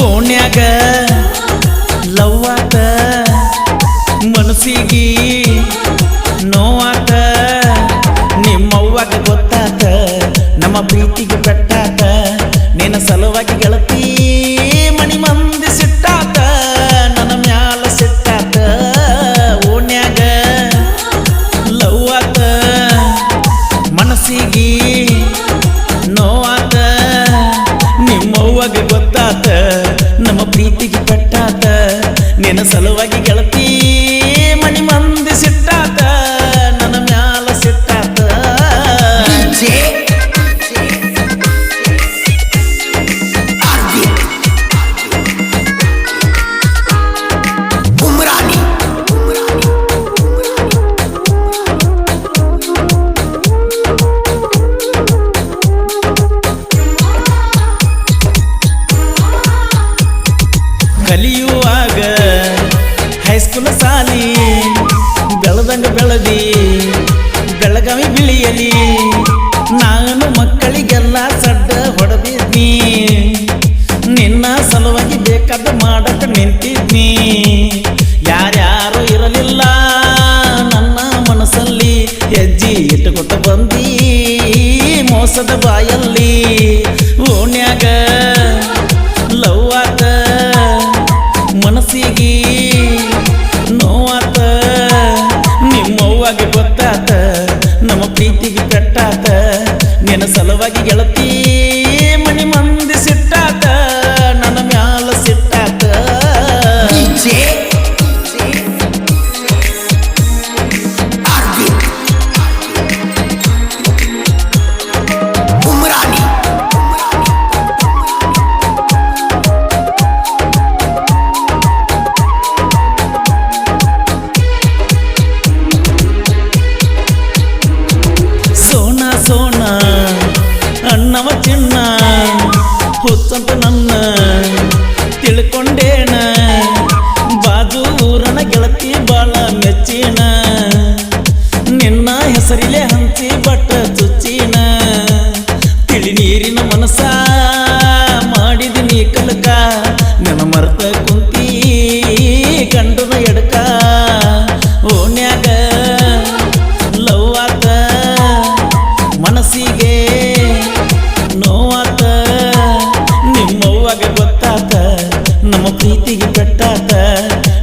ಓಣ್ಯಾಗ ಲವ್ ಆತ ಮನಸ್ಸಿಗೆ ನಾನು ಮಕ್ಕಳಿಗೆಲ್ಲ ಸಡ್ಡ ಹೊಡೆದಿದ್ನಿ. ನಿನ್ನ ಸಲುವಾಗಿ ಬೇಕಾದ ಮಾಡಕ್ಕೆ ನಿಂತಿದ್ನಿ. ಯಾರ್ಯಾರು ಇರಲಿಲ್ಲ ನನ್ನ ಮನಸ್ಸಲ್ಲಿ ಹೆಜ್ಜೆ ಇಟ್ಟುಕೊಟ್ಟು ಬಂದಿ. ಮೋಸದ ಬಾಯಲ್ಲಿ ಓಣ್ಯಾಗ gelati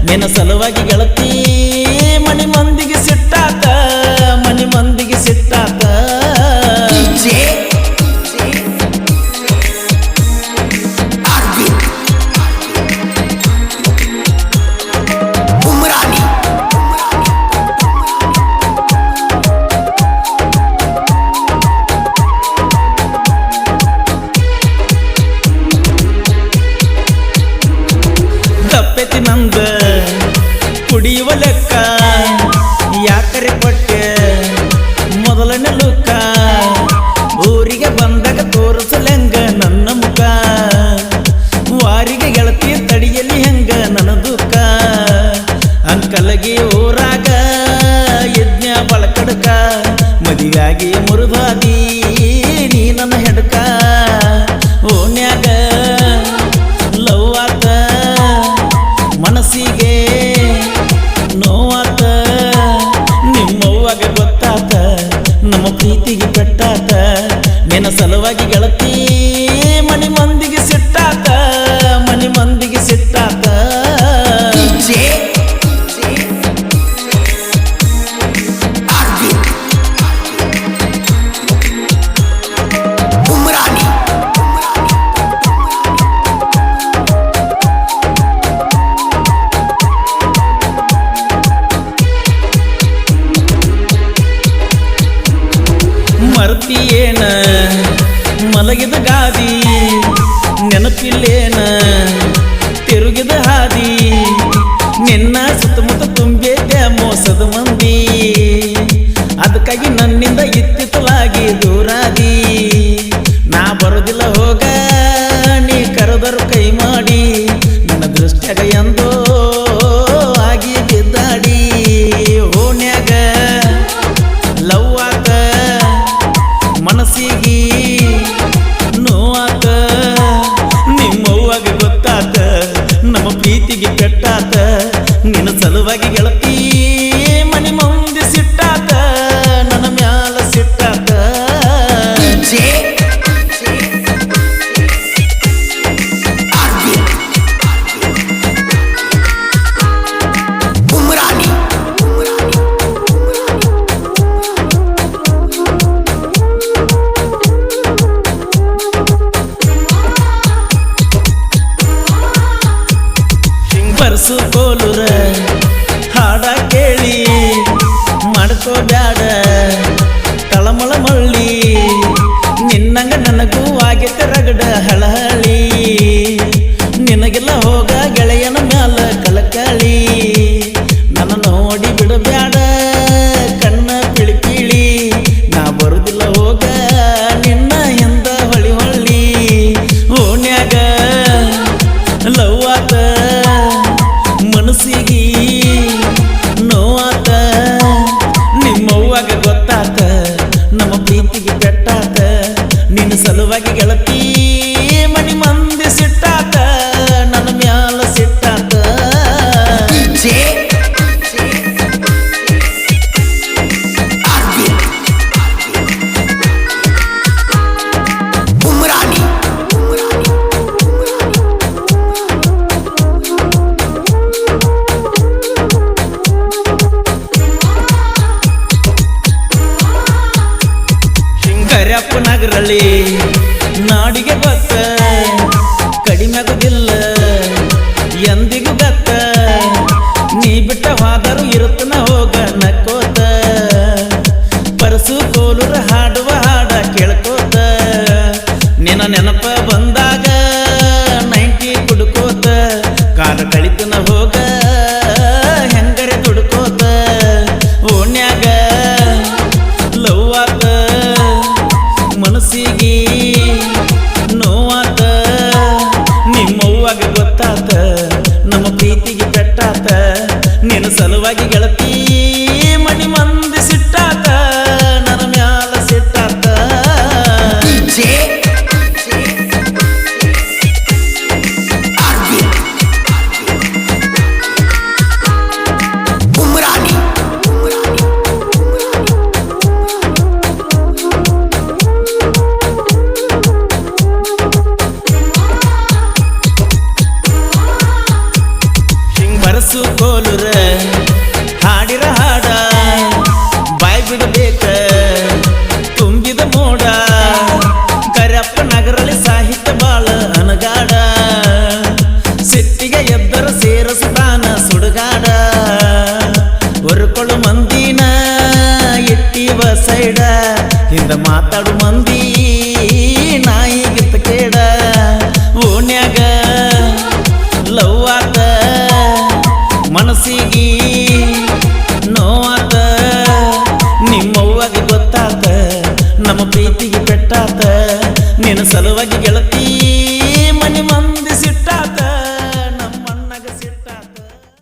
ನಿನ್ನ ಸಲುವಾಗಿ ಗೆಳತಿ. ಮದುವ್ಯಾಗಿ ಮುರಿದಾದಿ ನೀ ನನ್ನ ಹೆಡ್ಕ. ಓಣ್ಯಾಗ ಲವ್ ಆತ ಮನಸ್ಸಿಗೆ ನೋವಾತ, ನಿಮ್ಮವ್ವಾಗ ಗೊತ್ತಾತ, ನಮ್ಮ ಪ್ರೀತಿಗೆ ಕಟ್ಟಾತ ನಿನ್ನ ಸಲುವಾಗಿ ಗೆಳತೀ ಮಲಗಿದ ಗಾದಿ ನೆನಪಿಲ್ಲೇನ ತಿರುಗಿದ ಹಾದಿ ನಿನ್ನ ಸುತ್ತಮುತ್ತ ತುಂಬಿದ್ದೆ ಮೋಸದ ಮಂದಿ. ಅದಕ್ಕಾಗಿ ನನ್ನಿಂದ ಇತ್ತಿತ್ತಲಾಗಿ ದೂರ ಪರಸು ಕೋಲುರ ಹಾಡ ಕೇಳಿ ಮಾಡ್ಕೋ ಬ್ಯಾಡ ತಳಮಳ ಮಳ್ಳಿ, ನಿನ್ನಂಗ ನನಗೂ ಆಗೈತೆ ರಗಡ ಹಳಹಳಿ. ನಿನಗೆಲ್ಲ ಹೋಗ ಗೆಳೆಯನ ಕರ್ಯಪ್ಪ ನಗರಳ್ಳಿ ನಾಡಿಗೆ ಬಸ್ ಕಡಿಮೆ ಆಗುದಿಲ್ಲ. ನೋವಾತ ನಿಮ್ಮವ್ವಾಗ ಗೊತ್ತಾತ ನಮ್ಮ ಪ್ರೀತಿಗೆ ಪೆಟ್ಟಾತ ನಿನ್ನ ಸಲುವಾಗಿ ಗೆಳತಿ. ಕೋಲುರ ಹಾಡಿರ ಹಾಡ, ಬಾಯ್ ಬಿಡಬೇಕ ತುಂಬಿದ ಮೋಡ ಕರಪ್ಪ ನಗರಲ್ಲಿ ಸಾಹಿತ್ಯ ಬಾಳ ಅನಗಾಡ, ಸಿಟ್ಟಿಗೆ ಸೇರ ಸೇರಸ್ತಾನ ಸುಡುಗಾಡ, ಹೊರಕೊಳ್ಳು ಮಂದಿನ ಎತ್ತಿ ಸೈಡ, ಹಿಂದ ಮಾತಾಡು conseguir.